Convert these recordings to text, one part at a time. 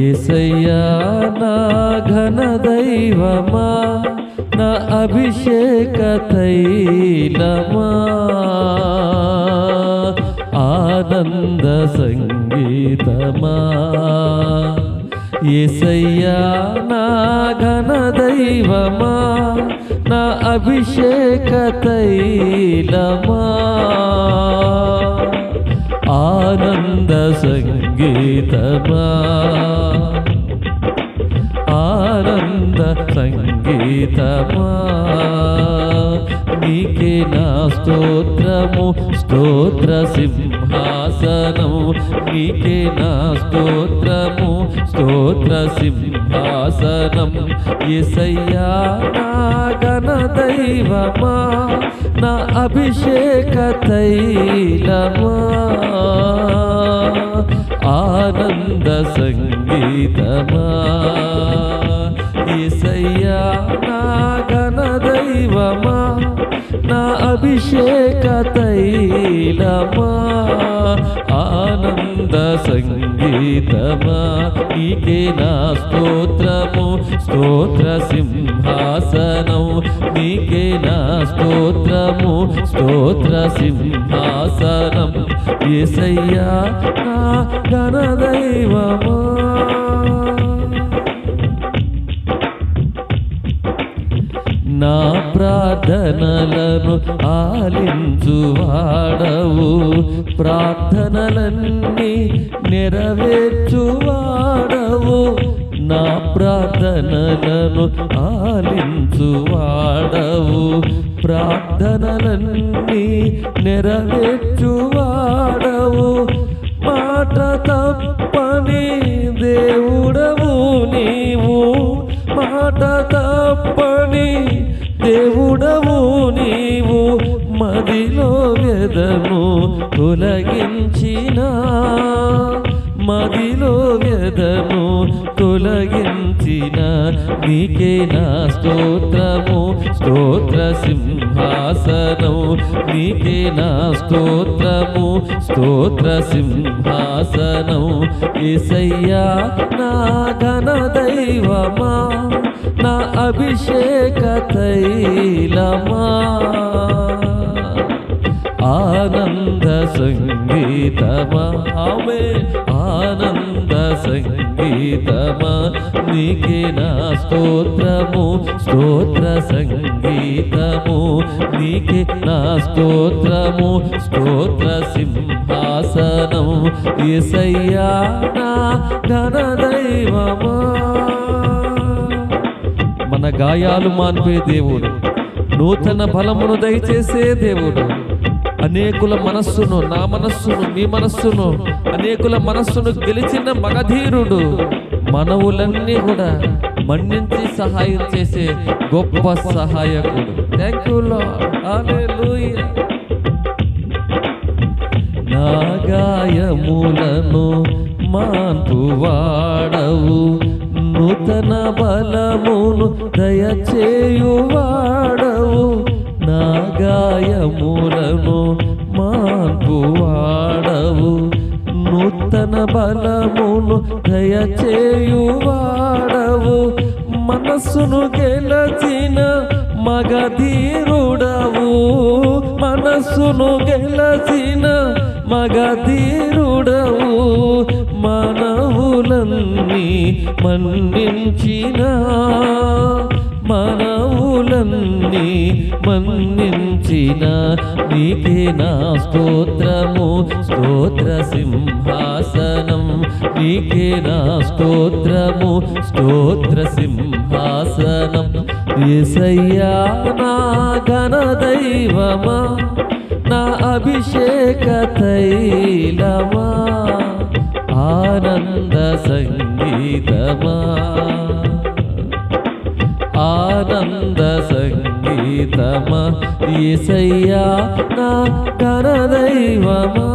ఏసయ్యా నా ఘన దైవమా నా అభిషేక తైలమా. ఆనంద సంగీతమా. ఏసయ్యా నా ఘన దైవమా నా అభిషేక తైలమా. ఆనంద సంగీతమా ఆనంద సంగీతమా నీకే నా స్తోత్రము స్తోత్ర సింహాసనము నీకే నా స్తోత్రము స్తోత్ర సింహాసనం ఎసయ్యా గణ దైవమా నా అభిషేక తైలమా. ఆనంద సంగీతమా. ఏసయ్యా నా ఘన దైవమా నా అభిషేక తైలమా. ఆనంద సంగీతమా? నీకే నా స్తోత్రము. స్తోత్ర సింహాసనం. నీకే నా స్తోత్రము. స్తోత్ర సింహాసనం. ఏసయ్యా నా ఘన ప్రార్థనలను ఆలించువాడవు. ప్రార్థనలన్నీ నెరవేర్చువాడవు. నా ప్రార్థనలను ఆలించువాడవు. ప్రార్థనలన్నీ నెరవేర్చువాడవు. మాట తప్పని దేవుడవు నీవు. మాట తప్పని దేవుడవు నీవు మదిలో వెదము తొలగించిన. మదిలో వెదము తొలగించిన నీకే నా స్తోత్రము స్తోత్ర సింహాసనం నీకే నా స్తోత్రము. స్తోత్ర సింహాసనం ఏసయ్యా నా ఘన దైవమా నా అభిషేక తైలమా. ఆనంద సంగీతమా? ఆమె ఆనంద సంగీతమా? నీకే నా స్తోత్రము స్తోత్ర సంగీతము. నీకే నా స్తోత్రము స్తోత్ర సింహాసనం. ఎసయ్యా నా దైవమా? మన గాయాలు మాన్పే దేవుడు. నూతన బలమును దయచేసే దేవుడు. అనేకుల మనస్సును నా మనస్సును మీ మనస్సును అనేకుల మనస్సును గెలిచిన మగధీరుడు మనవులన్నీ కూడా మన్నించి సహాయం చేసే గొప్ప సహాయకుడు. థ్యాంక్ యూ నాగాయములను గాయములను మాన్పువాడవు నూతన బలమును దయచేయువాడవు. గాయములను మాకు మాన్పువాడవు నూతన బలమును దయచేయువాడవు మనస్సును గెలచిన మగధీరుడవు. మనస్సును గెలచిన మగధీరుడవు. మనవులన్నీ మన్నించిన మనవులన్నీ మన్నించిన నీకే నా స్తోత్రము. స్తోత్ర సింహాసనం. నీకే నా స్తోత్రము. స్తోత్ర సింహాసనం. ఏసయ్యా నా ఘనదైవమా. నా అభిషేక తైలమా. ఆనంద సంగీతమా. ఏసయ్యా నా కరదైవమా?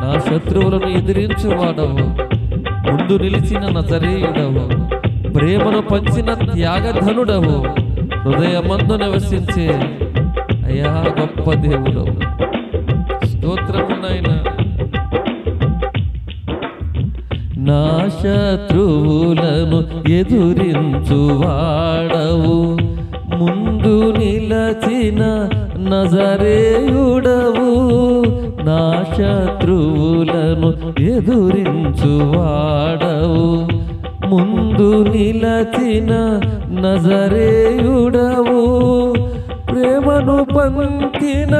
నా శత్రువులను ఎదిరించువాడవు ముందు నిలిచిన నజరేయుడవు ప్రేమను పంచిన త్యాగధనుడవు హృదయమందు నివసించే అయ్యా గొప్ప దేవుడు స్తోత్రము నాయన. నా శత్రువులను ఎదురించువాడవు ముందు నిలచిన నజరేయుడవు నా శత్రువులను ఎదురించువాడవు ముందు నిలచిన నజరేయుడవు ప్రేమను పంచిన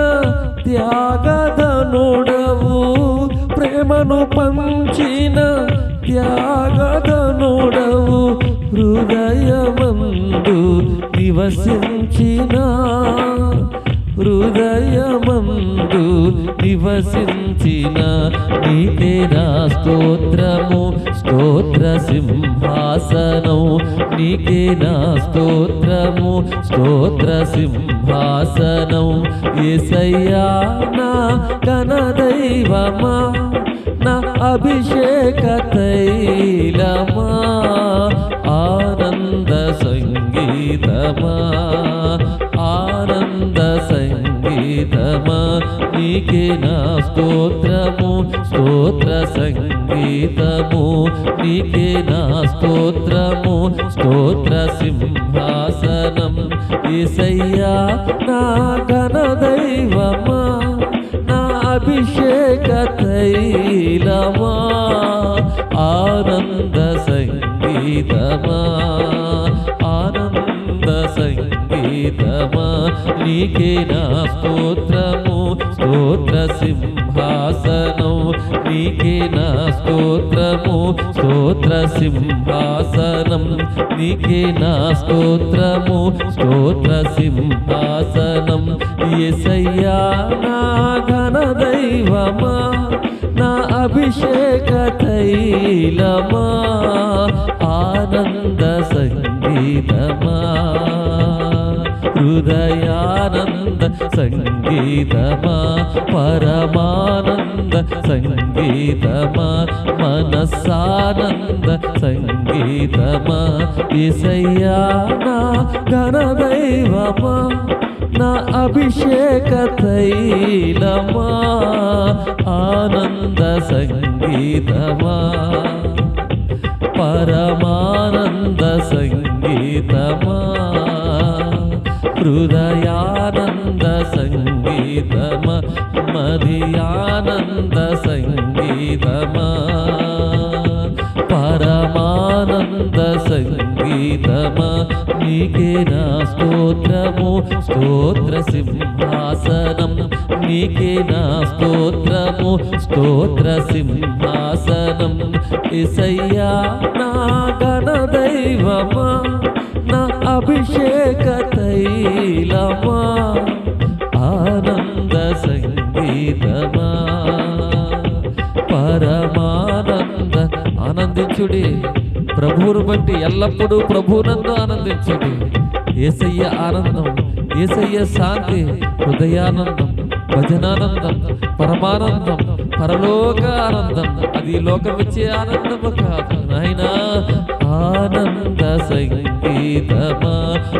త్యాగదనుడవు ప్రేమను పంచిన త్యాగదనుడవు హృదయమందు నివసించిన. హృదయమందు నివసించిన. నీకేనా స్తోత్రము స్తోత్ర సింహాసనం. నీకేనా స్తోత్రము స్తోత్ర సింహాసనం. ఏసయ్యా నా కనదైవమా నా అభిషేక తైలమా. ఆనంద సంగీతమా? ఆనంద సంగీతమా? నీకే నా స్తోత్రము స్తోత్ర సంగీతము. నీకే నా స్తోత్రము స్తోత్ర సింహాసనం. ఏసయ్యా నా ఘన దైవమా? నా అభిషేక తైలమా? ఆనంద సంగీత సంగీతమా ఆనంద సంగీతమా నీకే నా స్తోత్రము. స్తోత్ర సింహాసనం నీకే నా స్తోత్రము. స్తోత్ర సింహాసనం నీకే నా స్తోత్రము. స్తోత్ర సింహాసనం ఎసయ్యా నా ఘన దైవమా నా అభిషేక తైలమా. సంగీతమా హృదయానంద సంగీతమా? పరమానంద సంగీతమా? మనస్సానంద సంగీతమా? ఇసయ్యా గణదైవమా నా అభిషేక తైలమా? ఆనంద సంగీతమా? పరమానంద సంగీతమా హృదయానంద సంగీతమా? మధియానంద సంగీతమా? పరమానంద సంగీతమ నీకే నా స్తోత్రము స్తోత్ర సింహాసనం నీకే నా స్తోత్రము స్తోత్ర సింహాసనం ఇసయ్యా నా గణ దైవమా నా అభిషేక తైలమా ఆనందించుడి. ప్రభువును బట్టి ఎల్లప్పుడూ ప్రభువునందు ఆనందించుడి. ఏసయ్య ఆనందం ఏసయ్య శాంతి హృదయానందం భజనానందం పరమానందం పరలోక ఆనందం. అది లోకం ఇచ్చే ఆనందము కాదు నాయన. ఆనంద సంగీతమా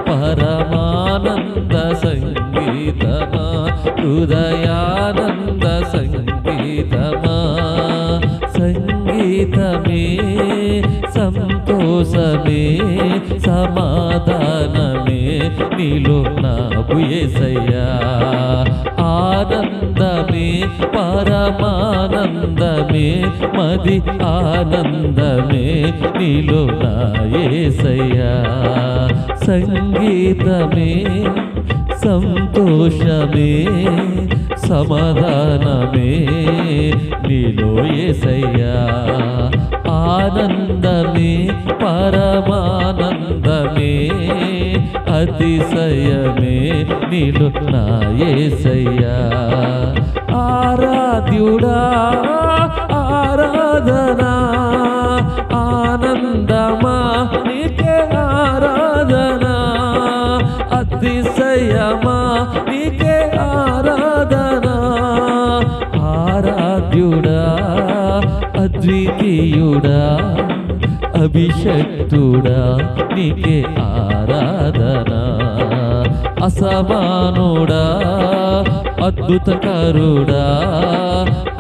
పరమానంద సంగీతమా హృదయానంద సంగీతమా. హితమే సంతోషమే సమాధానమే నీలో నాకు ఏసయ్యా. ఆనందమే పరమానందమే మది ఆనందమే నీలో నా ఏసయ్యా. సంగీతమే సంతోషమే సమాధానమే నీలో ఏసయ్యా. ఆనందమే పరమానందమే అతిశయమే నీలో నా ఏసయ్యా. ఆరాధ్యుడా ఆరాధనా ఆనంద ప్రియుడా అభిషక్తుడా నీకే ఆరాధనా. అసమానుడా అద్భుతకరుడా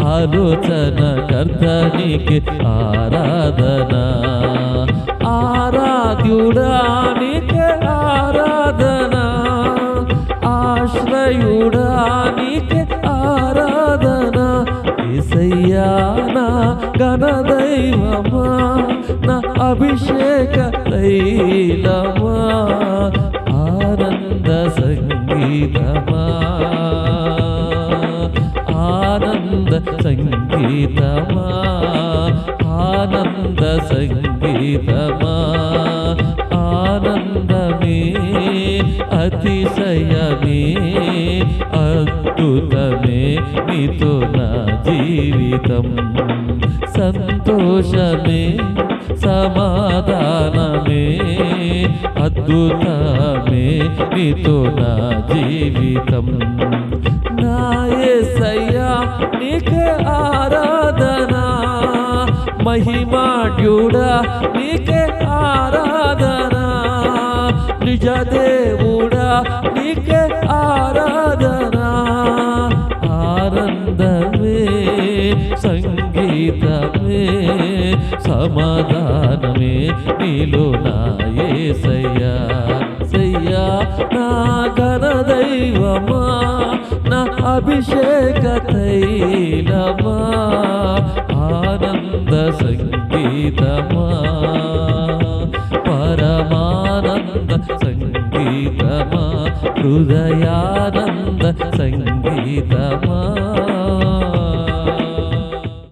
ఆలోచన కర్తనికి ఆరాధన. ఆరాధ్యుడా నీకే ఆరాధన. ఆశ్రయుడా నీకే ఆరాధన. ఏసయ్యా నా దైవమా? నా అభిషేక తైలమా? ఆనంద సంగీతమా? ఆనంద సంగీతమా? ఆనంద సంగీతమా? ఆనందమే అతిశయమే అద్భుతమే. నీతో నా జీవితం సంతోషమే సమాధానమే అద్భుతమే. నీతో నా జీవితం నా యేసయ్యా నీకే ఆరాధన. మహిమాడ్యుడా నీకే ఆరాధన. నిజ దేవుడా నీకే సంగీతమే సమాధానమే నీలో నా యేసయ్యా సయ్యా నా గణదైవమా నా అభిషేక తైలమా ఆనంద సంగీతమా. పరమానంద సంగీతమా హృదయానంద సంగీతమా.